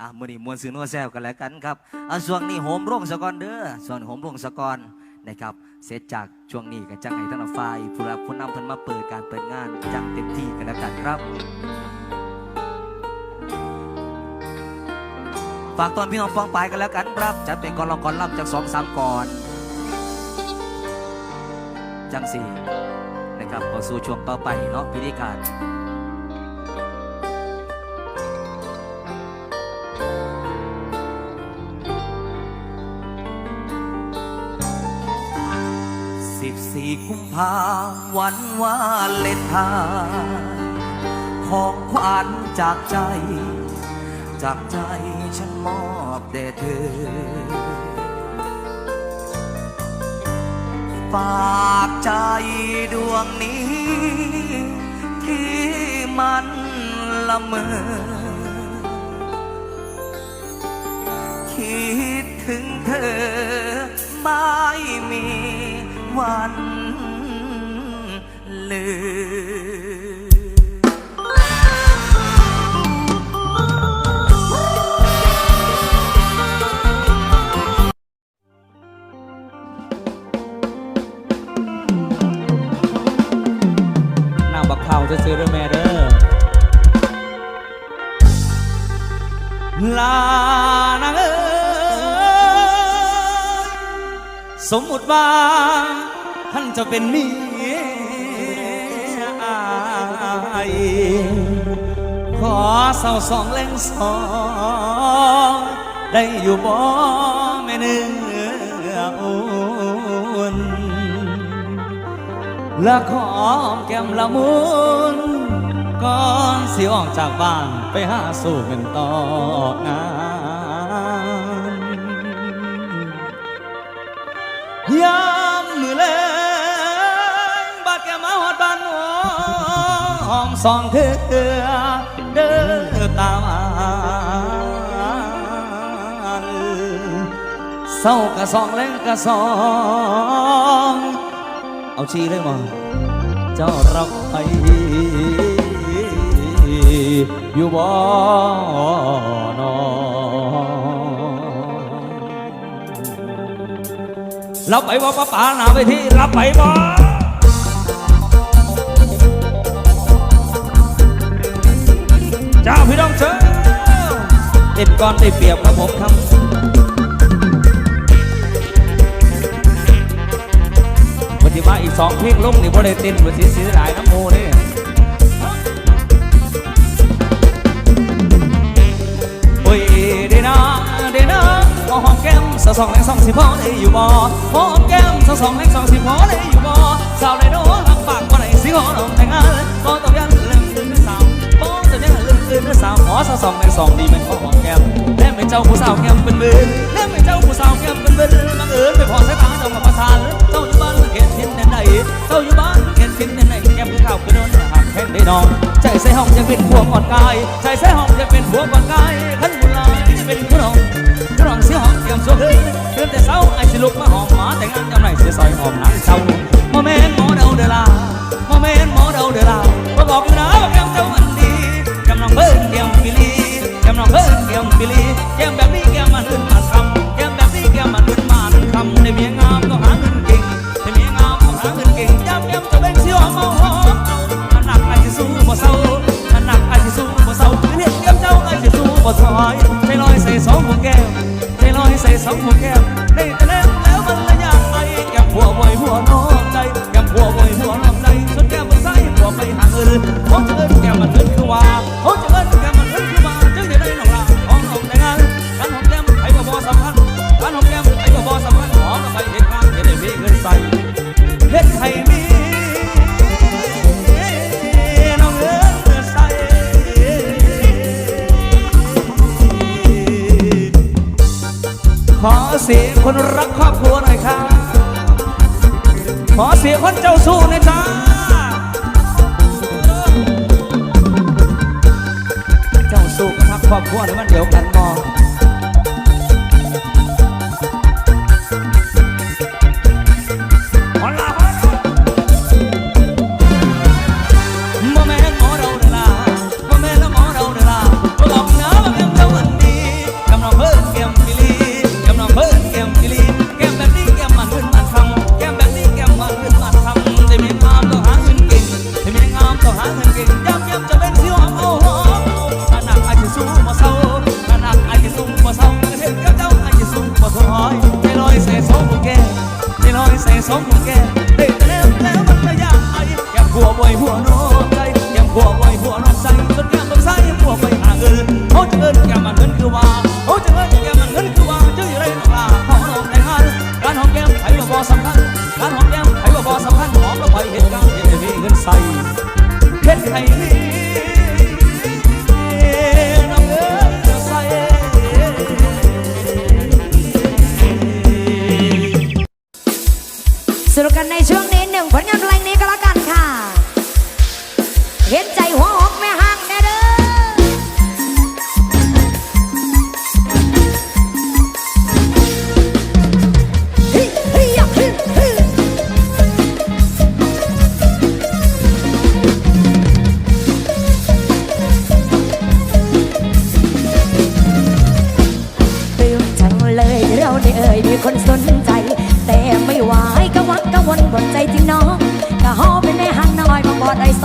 อะมื้อนี้มวนซื้อนัวแซวกันแล้วกันครับอะช่วงนี้โหมโรงสะกอนเด้อส่วนโหมโรงสะกอนนะครับ เสร็จจากช่วงนี้ก็จังให้ท่านฝ่ายผู้รับผู้นำเพิ่นมาเปิดการเปิดงานจังเต็มที่กันแล้วกันครับ ฝากตอนพี่น้องฟองไปายกันแล้วกันครับจัดเป็นกอนลองกอนล่ำจากสองสามก่อน จังสี่นะครับเข้าสู่ช่วงต่อไปเนาะพิธีการ กุมภาวันวาเลนไทน์ของขวัญจากใจ จากใจฉันมอบแด่เธอ ฝากใจดวงนี้ ที่มันละเมอคิดถึงเธอไม่มีวัน ลืน้ำบักเผาจะซื้อเด้องแม่เด้อลานางเอ้ยสมมุติว่าท่านจะเป็นเมีย ขอเศร้าสองแรงสองได้อยู่บ่แม่เนื้ออุ่นและขอหอมแก้มละมุนก่อนสิออกจากบ้านไปหาสู่เป็นต่องาน สองเธอเด้อตามอ่านเศร้ากะสองแรงกะสอง เอาชีเลยมาเจ้ารักใครอยู่บ่นอรับไปบ่ป้าป๋าหนาไปที่รับไปบ่ เจ้าพี่น้องเจ้าเต็มก้อนได้เปรียบครับผมครับวันที่มาอีกสองเพลงลงนี่บ่ได้ต้นบ่สิสียดายน้ำโมนี่โอ้ยเดนาเดนาขอหอมแก้มสาวสองแรงสองสิบพอได้อยู่บ่อหอมแก้มสาวสองแรงสองสิบพอได้อยู่บ่สาวไดโน้รับปากบ่ได้สิขอลงแต่งงานบ่ต้องยัง สาวขอสาวสองแรงสองดีเป็นขอหอมแก้มแล่เป็นเจ้าผู้สาวแก้มเป็นมือแล่เป็นเจ้าผู้สาวแก้มเป็นมือบังเอิญไปพอสายตาเจ้ามาประทานเจ้าอยู่บ้านเห็นเห็นแน่ใดเจ้าอยู่บ้านเห็นเห็นแน่ใดแก้มคือข้าวคือโดนหักแห้งได้นอนใจใส่ห้องจะเป็นผัวก่อนกายใจใส่ห้องจะเป็นผัวก่อนกายขันบุญลายจะเป็นผู้น้องผู้น้องเสียห้องเตรียมสวดเลยเตือนแต่เช้าไอ้สิลุกมาหอมหมาแต่งงานจำไหนเสียซอยหอมนางเช้า ขอเสียงคนเจ้าสู้หน่อยจ้าเจ้าสู้กับครอบครัวมันเดียวกันมอง Yes, I need.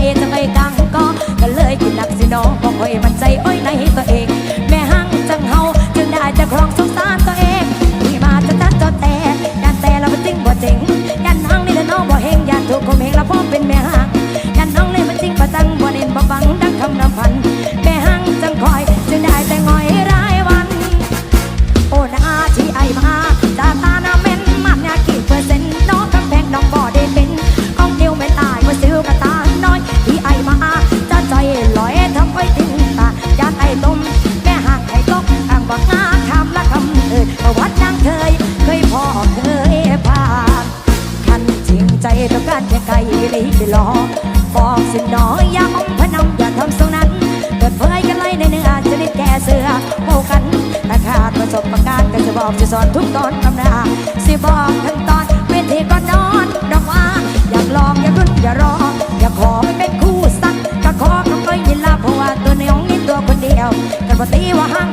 เอยจะไปกังก็ก็เลยกินหนักสิน้องบอกคอยมันใจ ปิดเผยกันเลยในเนื้อชนิดแก่เสือโมกันแต่ขาดประสบการณ์ก็จะบอกจะสอนทุกตอนตำนาสิบอกทั้งตอนเวทีก็นอนดอกว่าอยากลองอย่ารุ่นอย่ารอ อย่าขอไม่เป็นคู่สักก็ขอก็ไม่ยินละเพราะว่าตัวน้องนี่ตัวคนเดียวกันปตีว่าห้าง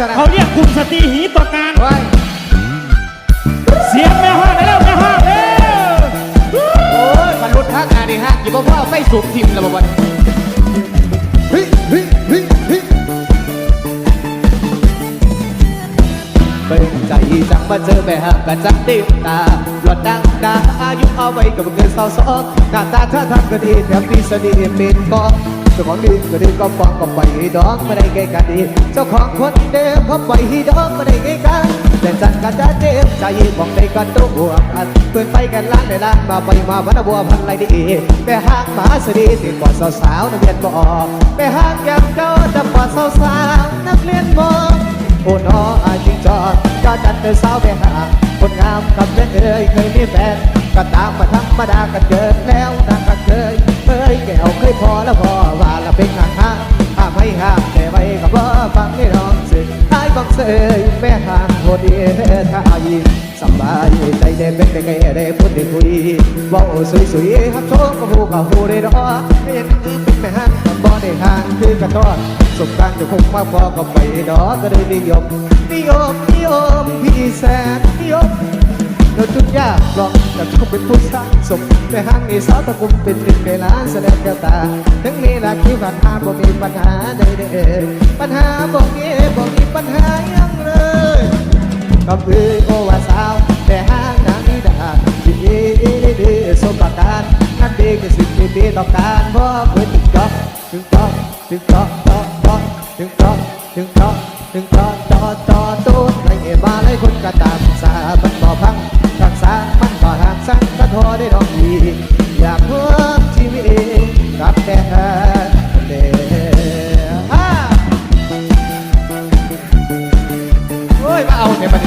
สนะเขาเรียกกลุ่มสตรีหีตัวการไว้เสียงแม่ห้างได้แล้วแม่ห้างเร็วโอ้ยมันรุดฮักอาดิฮักอยู่บ่พ่อไม่สุกทิมแล้วบ่วันเฮ้ยเฮ้ยเฮ้ยเฮ้ยเป็นใจจังมาเจอแม่ฮักกันจังติดตาหลอดดังดาอายุเอาไว้กับเงินสาวสองหน้าตาท่าทางก็ดีแถมมีเสน่ห์เป็นกองเจ้าของดีก็ดีก็ฟังก็ไปดอกไม่ได้แก่กันดีเจ้าของคนเดิมเขาไปดอกไม่ได้แก่กันแต่จันกันจะเจ็บใจบอกในกันตัวอันเปิดไปกันล้านในล้านมาไปมาวันบัวพันไรดีแต่หากมาสดีติดกว่าสาวๆนักเรียนบออกแต่หากแก้มเจ้าจะกว่าสาวๆนักเรียนบอโอ้น้ออาจริงจอดก็จัดเป็นสาวไปหา คนงามกับเพื่อนเอ่ยเคยมีแฟนก็ตามมาธรรมดากันเกิดแล้วนางก็เคยเคยแก้วเคยพอแล้วพอว่าละเป็นห่างห่างห้ามไม่ห้ามแต่ไว้ก็บ่ฟังไม่ร้องสึก บังเสยแม่ห่างโหดดีถ้ายสบายใจเด่นเป็นไงได้พูดได้คุยว่าสวยสวยฮักโชคกับหูกับหูได้ดอกเห็นเป็นแม่ห่างบ่ได้ห่างคือกระต้อนสมการจะคงมาพอก็ไปดอกก็เลยนิยมนิยมนิยมพี่แสนนิยม เกิดทุกยากลองแต่ทุกเป็นผู้สร้างสมแต่ห้างนี้สาวตะกุมเป็นหนึ่งในล้านแสดงแก้วตาทั้งมีหลักที่ผ่านมาบ่มีปัญหาใดๆปัญหาบ่มีบ่มีปัญหายังเลยก็คือโอว่าสาวแต่ห้างนางนี้ดาดีดีสมประการนั่นดีคือสิ่งที่ดีต้องการเพราะเพื่อถึงจอบถึงจอบถึงจอบจอบจอบถึงจอบถึงจอบถึงจอบจอบจอบตูนไรมาเลยคนก็ตาม สั่งก็ทอได้ดอกดีอยากเพิ่มชีวิตกับแต่เอโอ้ยมาเอาเนี่ยมัน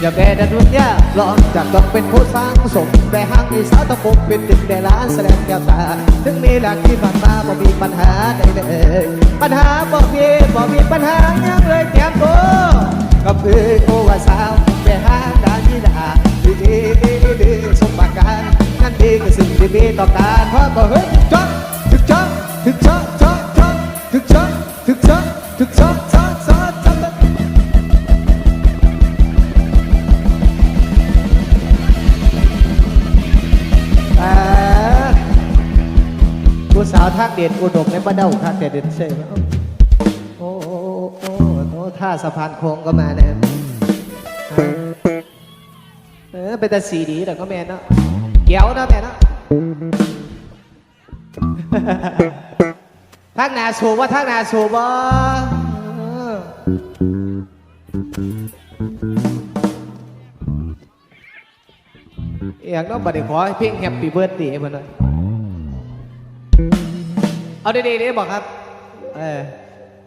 อย่าแพ้ดันรุ่นยาลองจากต้องเป็นผู้สร้างสมแต่หางอีสาวตะกุกเป็นตึกแต่ล้านแสดงแก้วตา ถึงมีหลักที่ผ่านมาบ่มีปัญหาใดเลย ปัญหาบ่มีบ่มีปัญหายังเลยแก้มโต ก็คือโอวาสาวแต่ห้าดาดีดาดีดีดีดีสมบัติการนั่นดีคือสิ่งที่มีต่อการเพราะก็เฮ้ยจ๊อกถึกจ๊อกถึกจ๊อกถึกชกถึกชกชกชกชกอ่าผู้สาวทางเด่นอุดมในบ้านเด้าทางเด่นเด่นใช่ สะพานโค้งก็มาเนี่ยเออเป็นแต่สีดีแต่ก็แมนเนาะเกี่ยวเนาะแม่เนาะทางหนาสูบว่าทางหนาสูบบ่เอียงเน้องบัดนี้ขอให้เพลงแฮปปี้เบิร์ดเดย์มันหน่อยเอาดีๆดีบอกครับ เออ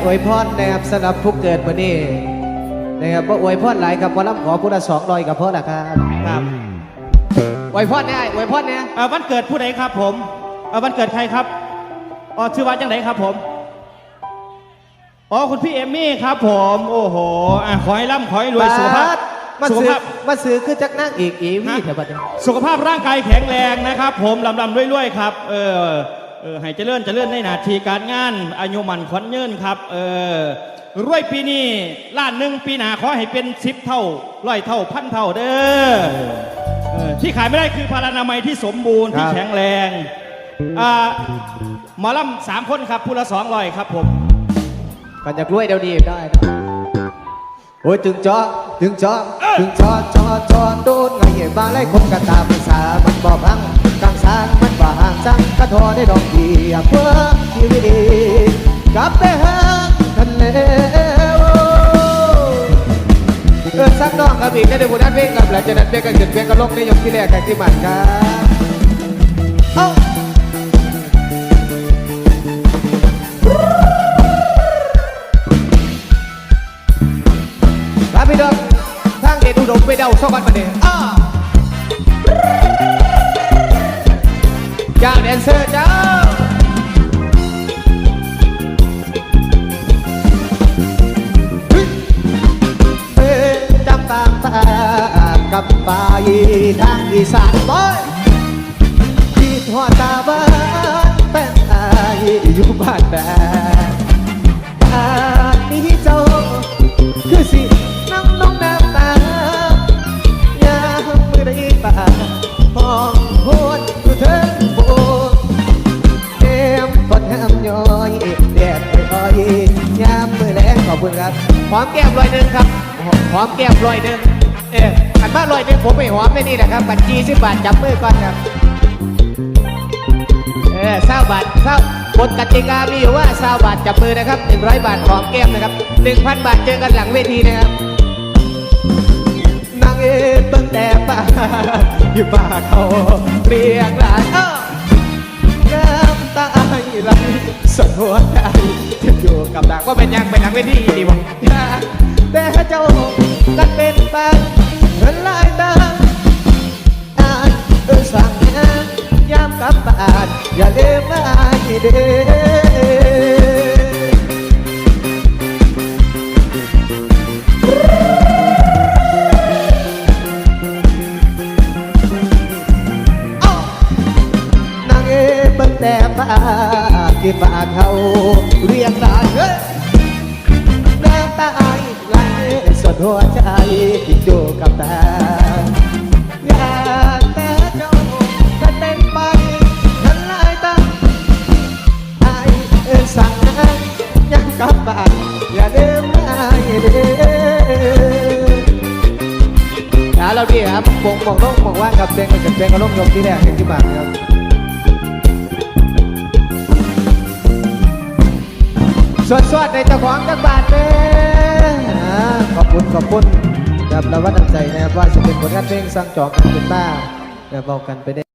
ออนุญาตอวยพรนะครับสำหรับผู้เกิดวันนี้นะครับว่าอวยพรหลายครับวันรับขอพุทธสองรอยกับพ่อละครับครับอวยพรเนี่ยอวยพรเนี่ยเอ่อวันเกิดผู้ใดครับผมเอ่อวันเกิดใครครับอ๋อชื่อว่าจังไหนครับผมอ๋อคุณพี่เอมมี่ครับ ผม โอ้โหอะขอให้ร่ำขอให้รวยสุขภาพมาสุขซื้อภาพมาซื้อคือจักนั่งอีกอีวี่ฮะเถอะบัดนี้สุขภาพร่างกายแข็งแรงนะครับ ผมลำลำรวยๆครับ เออ เออให้เจริญเจริญในหน้าที่การงานอายุมันขวัญยืนครับ เออรวยปีนี้ล้านหนึ่งปีหน้าขอให้เป็นสิบเท่าร้อยเท่าพันเท่าเด้อเออที่ขายไม่ได้คือพารานามัยที่สมบูรณ์ที่แข็งแรงอ่าหมอลำสามคนครับผู้ละสองร้อยครับผมกันอยากรวยเดี๋ยวนี้ได้นะโอ้ยถึงจอถึงจอถึงจอจอจอโดนไงเหบาไล่คมกันตามภาษามันบ่พังกลางสางมัน บางจังกะทอได้ดอกเดียเพื่อชีวิตกลับไปหาทะเลเออสักน้องกับอีกได้ในบุญนัดเพลงกับหลังจากนั้นเพลงกันขึ้นเพลงกันลงในยกที่แรกแข่งที่มันครับเอ้ารับพี่ดอกทางเดชอุดมไปเดาซอกกันประเดี๋ยวอ้า ดนเซอร์เจ้าเฮ้จำตามตากับป่าอีทางอีสานบอยที่หัวตาบ้านเป็นอายอยู่บ้านแด คุณครับหอมแก้มลอยหนึ่งครับหอมแก้มลอยหนึ่งเอออันบ้าลอยหนึ่งผมไม่หอมไม่นี่แหละครับบัญชีสิบบาทจับมือก่อนครับเออเศร้าบาทเศร้าบทกติกามีอยู่ว่าเศร้าบาทจับมือนะครับหนึ่งร้อยบาทหอมแก้มนะครับหนึ่งพันบาทเจอกันหลังเวทีนะครับนางเอกตั้งแต่ป่าอยู่ป่าเขาเรียกหลานเอ้าน้ำ ตาไหลสนหัวใจที่อยู่กับดังว่าเป็นยังไปหลังเวทีดีวะแต่เจ้ากันเป็นไปเห็นลายตาอ่านออสั่งงานยามกลับบ้านอย่าลืมมาให้เด้อ ดีครับวงบอกลงบอกว่ากับเพลงกับเพลงกับลงยมที่แรกเพลงที่บานครับสวดสวดในเจ้าของจังบาทเด้อขอบคุณขอบคุณครับเราวว่าตั้งใจนะครับว่าจะเป็นผลงานเพลงสร้างจองกันเป็นมานะครับบอกกันไปได้